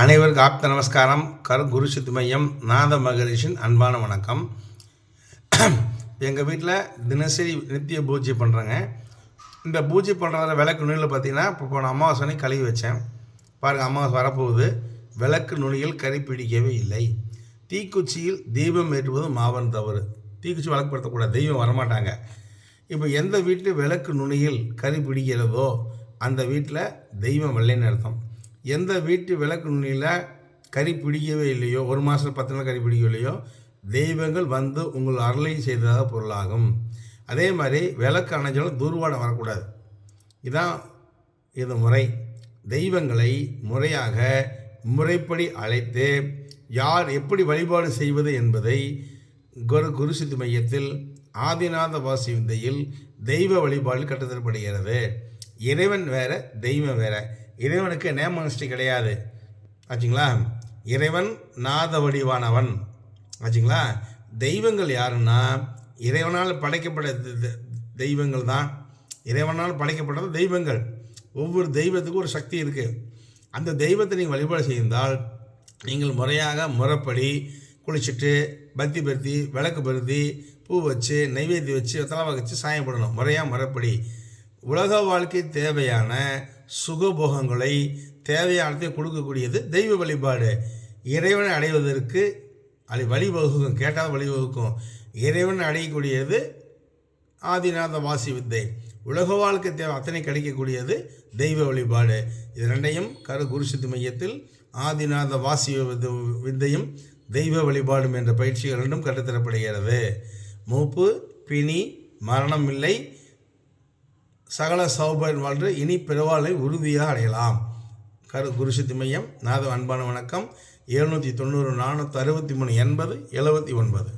அனைவருக்கும் ஆப்த நமஸ்காரம். கரு குரு சித்து மையம் நாத மகரிஷின் அன்பான வணக்கம். எங்கள் வீட்டில் தினசரி நித்திய பூஜை பண்ணுறேங்க இந்த பூஜை பண்ணுறதுல விளக்கு நுனியில் பார்த்தீங்கன்னா இப்போ போன அமாவாசை கழுவி வச்சேன். பாருங்கள் அமாவாசை வரப்போகுது. விளக்கு நுனியில் கறி பிடிக்கவே இல்லை. தீக்குச்சியில் தீபம் ஏற்றுவது மாவன் தவறு. தீக்குச்சி வழக்குப்படுத்தக்கூடாது. தெய்வம் வரமாட்டாங்க. இப்போ எந்த வீட்டு விளக்கு நுனியில் கறி பிடிக்கிறதோ அந்த வீட்டில் தெய்வம் வெள்ளைன்னு அர்த்தம். எந்த வீட்டு விளக்கு நுண்ணியில் கறி பிடிக்கவே இல்லையோ ஒரு மாதம் பத்து நாள் கறி பிடிக்கவில்லையோ தெய்வங்கள் வந்து உங்கள் அருளை செய்ததாக பொருளாகும். அதே மாதிரி விளக்கு அணைஞ்சாலும் தூர்வாடம் வரக்கூடாது. இதான் இது முறை. தெய்வங்களை முறையாக முறைப்படி அழைத்து யார் எப்படி வழிபாடு செய்வது என்பதை குரு குருசித்து மையத்தில் ஆதிநாத வாசி விந்தையில் தெய்வ வழிபாடு கற்றுத்தரப்படுகிறது இறைவன் வேற தெய்வம் வேற. இறைவனுக்கு நேமனிஷ்டி கிடையாது. ஆச்சுங்களா? இறைவன் நாத வடிவானவன் ஆச்சுங்களா? தெய்வங்கள் யாருன்னா இறைவனால் படைக்கப்பட்ட தெய்வங்கள் தான். இறைவனால் படைக்கப்பட்டது தெய்வங்கள். ஒவ்வொரு தெய்வத்துக்கும் ஒரு சக்தி இருக்குது அந்த தெய்வத்தை நீங்கள் வழிபாடு செய்தால் நீங்கள் முறையாக முறைப்படி குளிச்சுட்டு பத்தி பருத்தி விளக்கு பருத்தி பூ வச்சு நைவேத்தியம் வச்சு தலை வச்சு சாயம் போடணும். முறையாக முறைப்படி. உலக வாழ்க்கை தேவையான சுகபோகங்களை தேவையானதை கொடுக்கக்கூடியது தெய்வ வழிபாடு. இறைவனை அடைவதற்கு அது வழிவகுக்கும் கேட்டால் வழிவகுக்கும். இறைவன் அடையக்கூடியது ஆதிநாத வாசி வித்தை. உலக வாழ்க்கை தேவை அத்தனை கிடைக்கக்கூடியது தெய்வ வழிபாடு. இது ரெண்டையும் கரு குருசித்து மையத்தில் ஆதிநாத வாசி வித்தையும் தெய்வ வழிபாடும் என்ற பயிற்சிகள் ரெண்டும் கற்றுத்தரப்படுகிறது. மூப்பு பிணி மரணம் இல்லை. சகல சௌபர் வாழ்ந்து இனி பிறவாளை உறுதியாக அடையலாம். கரு குருசித்தி மையம் நாத அன்பான வணக்கம். எழுநூற்றி தொண்ணூறு நானூற்றி அறுபத்தி மூணு எண்பது எழுபத்தி ஒன்பது.